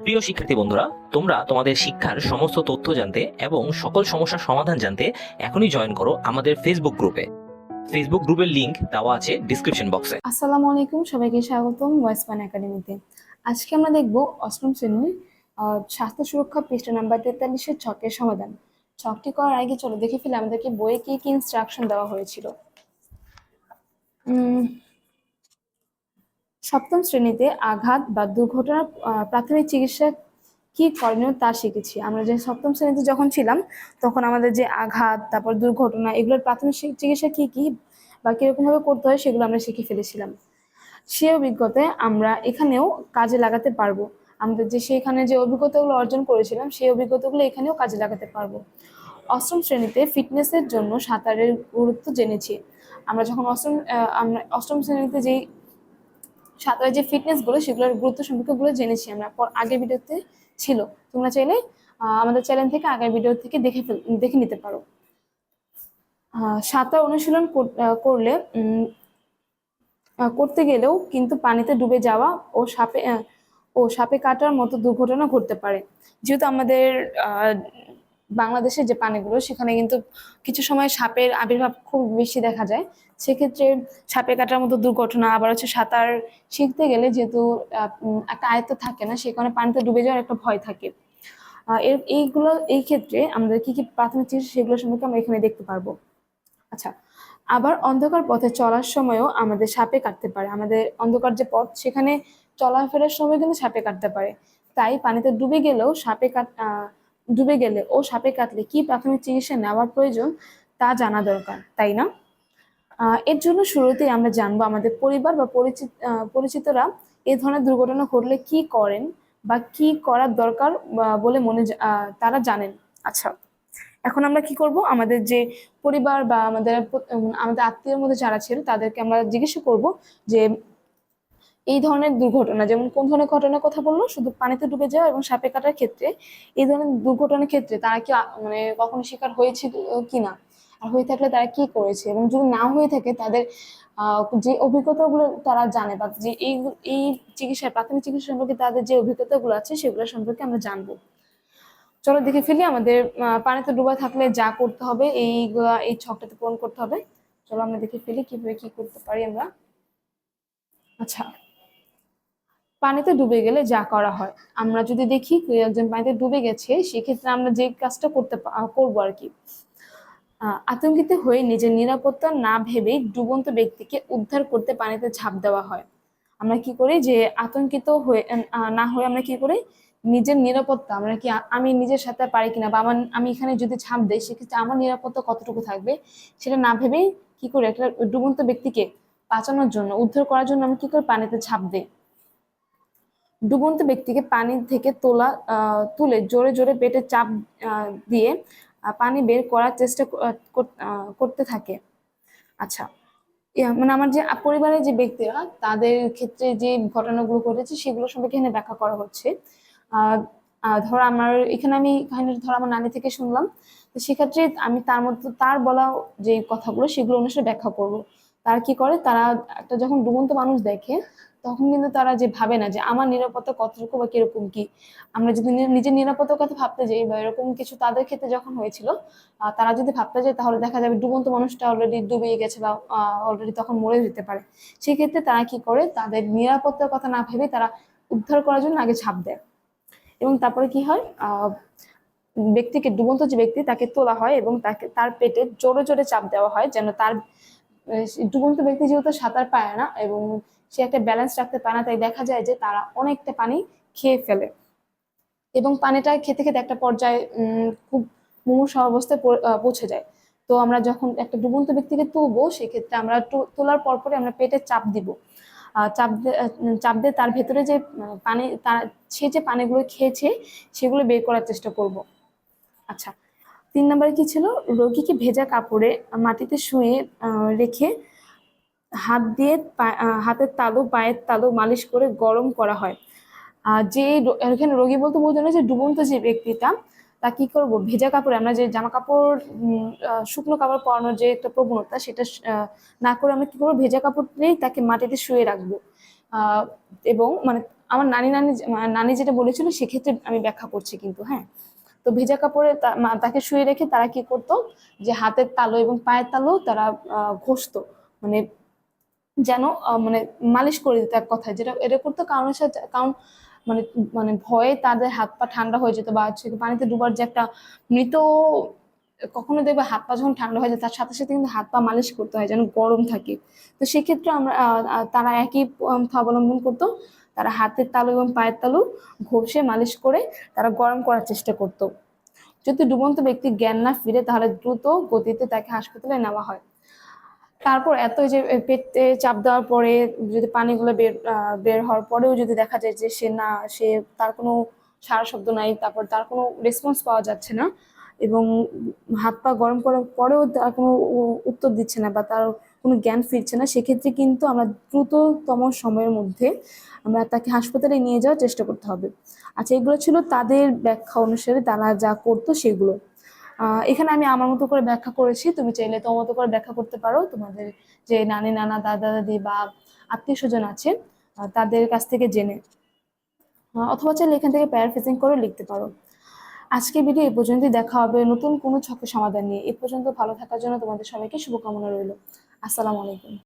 প্রিয় শিক্ষার্থী বন্ধুরা, তোমরা তোমাদের শিক্ষার সমস্ত তথ্য জানতে এবং সকল সমস্যার সমাধান জানতে এখনই জয়েন করো আমাদের ফেসবুক গ্রুপে ফেসবুক গ্রুপের লিংক দেওয়া আছে ডিসক্রিপশন বক্সে আসসালামু আলাইকুম, সবাইকে স্বাগতম ভয়েস পান একাডেমিতে আজকে আমরা দেখব অষ্টম শ্রেণির স্বাস্থ্য সুরক্ষা পৃষ্ঠা নাম্বার তেতাল্লিশের ছকের সমাধান। ছকটি করার আগে চলো দেখে ফেলে আমাদেরকে বইয়ে কি কি ইনস্ট্রাকশন দেওয়া হয়েছিল। সপ্তম শ্রেণীতে আঘাত বা দুর্ঘটনার প্রাথমিক চিকিৎসা কি করণীয় তা শিখেছি। আমরা যে সপ্তম শ্রেণীতে যখন ছিলাম, তখন আমাদের যে আঘাত, তারপর দুর্ঘটনা, এগুলোর প্রাথমিক চিকিৎসা কি কি বা কীরকম ভাবে করতে হয় সেগুলো আমরা শিখে ফেলেছিলাম। সে অভিজ্ঞতায় আমরা এখানেও কাজে লাগাতে পারব। আমাদের যে সেখানে যে অভিজ্ঞতাগুলো অর্জন করেছিলাম, সেই অভিজ্ঞতাগুলো এখানেও কাজে লাগাতে পারব। অষ্টম শ্রেণীতে ফিটনেসের জন্য সাঁতারের গুরুত্ব জেনেছি। আমরা যখন অষ্টম আমরা অষ্টম শ্রেণীতে যেই সাঁতারের যে ফিটনেসগুলো, সেগুলোর গুরুত্ব সম্পর্কে গুলো জেনেছি আমরা। পর আগের ভিডিওতে ছিল। তোমরা চাইলে আমাদের চ্যানেল থেকে আগের ভিডিও থেকে দেখে দেখে নিতে পারো। সাঁতার অনুশীলন করলে করতে গেলেও কিন্তু পানিতে ডুবে যাওয়া ও সাপে ও সাপে কাটার মতো দুর্ঘটনা ঘটতে পারে। যেহেতু আমাদের আহ, বাংলাদেশের যে পানিগুলো সেখানে কিন্তু কিছু সময় সাপের আবির্ভাব খুব বেশি দেখা যায়। সেক্ষেত্রে সাপে কাটার মতো দুর্ঘটনা আবার হচ্ছে সাঁতার শিখতে গেলে যেহেতু একটা আয়ত্ত থাকে না সে কারণে পানিতে ডুবে যাওয়ার একটা ভয় থাকে। এর এইগুলো এই ক্ষেত্রে আমাদের কি কি প্রাথমিক চিকিৎসা সেগুলো সম্পর্কে আমরা এখানে দেখতে পারব। আচ্ছা আবার অন্ধকার পথে চলার সময়ও আমাদের সাপে কাটতে পারে। আমাদের অন্ধকার যে পথ সেখানে চলাফেরার সময় কিন্তু সাপে কাটতে পারে। তাই পানিতে ডুবে গেলেও সাপে কাট ডুবে গেলে ও সাপে কাটলে কি প্রাথমিক চিকিৎসা নেওয়ার প্রয়োজন তা জানা দরকার, তাই না? এর জন্য শুরুতেই আমরা জানব আমাদের পরিবার বা পরিচিত পরিচিতরা এ ধরনের দুর্ঘটনা ঘটলে কি করেন বা কি করার দরকার বলে মনে তারা জানেন। আচ্ছা এখন আমরা কি করব? আমাদের যে পরিবার বা আমাদের আমাদের আত্মীয়ের মধ্যে যারা ছিল তাদেরকে আমরা জিজ্ঞাসা করব যে এই ধরনের দুর্ঘটনা, যেমন কোন ধরনের ঘটনার কথা বলল? শুধু পানিতে ডুবে যাওয়া এবং সাপে কাটার ক্ষেত্রে। এই ধরনের দুর্ঘটনার ক্ষেত্রে তারা কি মানে কখনো শিকার হয়েছিল কিনা? আর হয়ে থাকলে তারা কি করেছে? এবং যদি না হয়ে থাকে, তাদের যে অভিজ্ঞতাগুলো তারা জানে বা যে এই এই চিকিৎসার, প্রাথমিক চিকিৎসা সম্পর্কে তাদের যে অভিজ্ঞতাগুলো আছে, সেগুলো সম্পর্কে আমরা জানব। চলো দেখে ফেলি আমাদের পানিতে ডুবা থাকলে যা করতে হবে, এইগুলা, এই ছকটাতে পূরণ করতে হবে। চলো আমরা দেখে ফেলি কীভাবে কি করতে পারি আমরা। আচ্ছা। পানিতে ডুবে গেলে যা করা হয়। আমরা যদি দেখি কেউ একজন পানিতে ডুবে গেছে, সেক্ষেত্রে আমরা যে কাজটা করতে করব আর কি। আতঙ্কিত হয়ে নিজের নিরাপত্তা না ভেবেই ডুবন্ত ব্যক্তিকে উদ্ধার করতে পানিতে ঝাঁপ দেওয়া হয়। আমরা কি করি যে আতঙ্কিত হয়ে না হয়ে আমরা কি করি? নিজের নিরাপত্তা, আমরা কি আমি নিজের সাথে পারি কিনা বা আমার, আমি এখানে যদি ঝাঁপ দেই, সেক্ষেত্রে আমার নিরাপত্তা কতটুকু থাকবে? সেটা না ভেবেই কি করি একটা ডুবন্ত ব্যক্তিকে বাঁচানোর জন্য, উদ্ধার করার জন্য আমি কি করি পানিতে ঝাঁপ দেই? ডুবন্ত ব্যক্তিকে পানি থেকে তোলা তুলে জোরে জোরে পেটে চাপ দিয়ে পানি বের করার চেষ্টা করতে থাকে। আচ্ছা মানে আমার যে পরিবারের যে ব্যক্তিরা, তাদের ক্ষেত্রে যে ঘটনাগুলো ঘটেছে, সেগুলো সম্পর্কে এখানে ব্যাখ্যা করা হচ্ছে। ধরো আমার, এখানে আমি কাহিনীটা ধরো আমার নানি থেকে শুনলাম। তো সেক্ষেত্রে আমি তার মধ্যে, তার বলা যে কথাগুলো, সেগুলো অনুসারে ব্যাখ্যা করব। তারা কি করে? তারা একটা যখন ডুবন্ত মানুষ দেখে, তখন কিন্তু তারা যে ভাবে না যে আমার নিরাপত্তা কতটুকু বা কীরকম কি? আমরা যদি নিজের নিরাপত্তার কথা ভাবতে যাই বা এরকম কিছু তাদের ক্ষেত্রে যখন হয়েছিল তারা যদি ভাবতে যায় তাহলে দেখা যাবে ডুবন্ত মানুষটা অলরেডি ডুবে গেছে বা অলরেডি তখন মরে যেতে পারে। সেক্ষেত্রে তারা কি করে? তাদের নিরাপত্তার কথা না ভেবে তারা উদ্ধার করার জন্য আগে ঝাঁপ দেয়। এবং তারপরে কি হয়? ব্যক্তিকে ডুবন্ত যে ব্যক্তি তাকে তোলা হয় এবং তাকে, তার পেটে জোরে জোরে চাপ দেওয়া হয় যেন তার ডুবন্ত ব্যক্তি যেহেতু সাঁতার পায় না এবং সে একটা ব্যালেন্স রাখতে পারে না, তাই দেখা যায় যে তারা অনেকটা পানি খেয়ে ফেলে। এবং পানিটা খেতে খেতে একটা পর্যায়ে খুব মুমূর্ষু অবস্থায় পৌঁছে যায়। তো আমরা যখন একটা ডুবন্ত ব্যক্তিকে তুলবো, সেক্ষেত্রে আমরা তোলার পরপরই আমরা পেটে চাপ দিব। চাপ চাপ দিয়ে তার ভেতরে যে পানি, তার, সে যে পানিগুলো খেয়েছে, সেগুলো বের করার চেষ্টা করব। আচ্ছা তিন নম্বরে কি ছিল? রোগীকে ভেজা কাপড়ে মাটিতে শুয়ে রেখে হাত দিয়ে হাতের তালু, পায়ের তালু মালিশ করে গরম করা হয়। যে এখানে রোগী বলতে বোঝানো যে ডুবন্ত যে ব্যক্তিটা, তা কি করব? ভেজা কাপড়ে আমরা যে জামা কাপড় শুকনো কাপড় পরানোর যে একটা প্রবণতা, সেটা না করে আমরা কি করব? ভেজা কাপড় দিয়েই তাকে মাটিতে শুয়ে রাখব। এবং মানে আমার নানি নানি নানি যেটা বলেছিল, সেক্ষেত্রে আমি ব্যাখ্যা করছি কিন্তু হ্যাঁ? তো ভেজা কাপড়ে তাকে শুয়ে রেখে তারা কি করতো? যে হাতের তালু এবং পায়ের তালু তারা ঘষতো। মানে যেন মানে মালিশ করে দিত এক কথায়। যেটা, এটা করতো কারণের সাথে কারণ মানে মানে ভয়ে তাদের হাত পা ঠান্ডা হয়ে যেত বা হচ্ছে পানিতে ডুবার যে একটা মৃত, কখনো দেখবে হাত পা যখন ঠান্ডা হয়ে যায় তার সাথে সাথে কিন্তু হাত পা মালিশ করতে হয়, যেন গরম থাকে। তো সেক্ষেত্রে আমরা তারা একই অবলম্বন করতো। তারা হাতের তালু এবং পায়ের তালু ঘষে মালিশ করে তারা গরম করার চেষ্টা করতো। যদি ডুবন্ত ব্যক্তি জ্ঞান না ফিরে, তাহলে দ্রুত গতিতে তাকে হাসপাতালে নেওয়া হয়। তারপর এত যে পেটে চাপ দেওয়ার পরে যদি পানিগুলো বের বের হওয়ার পরেও যদি দেখা যায় যে সে না, সে তার কোনো সারা শব্দ নাই, তারপর তার কোনো রেসপন্স পাওয়া যাচ্ছে না এবং হাত পা গরম করার পরেও তার কোনো উত্তর দিচ্ছে না বা তার কোনো জ্ঞান ফিরছে না সেক্ষেত্রে কিন্তু আমরা দ্রুততম সময়ের মধ্যে আমরা তাকে হাসপাতালে নিয়ে যাওয়ার চেষ্টা করতে হবে। আচ্ছা এগুলো ছিল তাদের ব্যাখ্যা অনুসারে তারা যা করতো সেগুলো। এখানে আমি আমার মতো করে ব্যাখ্যা করেছি তুমি চাইলে তোমার মতো করে ব্যাখ্যা করতে পারো। তোমাদের যে নানি নানা দাদা দাদি বা আত্মীয় স্বজন আছে আহ, তাদের কাছ থেকে জেনে। অথবা চাইলে এখান থেকে প্যারাফ্রেজিং করে লিখতে পারো। আজকে ভিডিও এই পর্যন্তই দেখা হবে নতুন কোনো ছকের সমাধান নিয়ে। এ পর্যন্ত ভালো থাকার জন্য তোমাদের সবাইকে শুভকামনা রইল। আসসালামু আলাইকুম।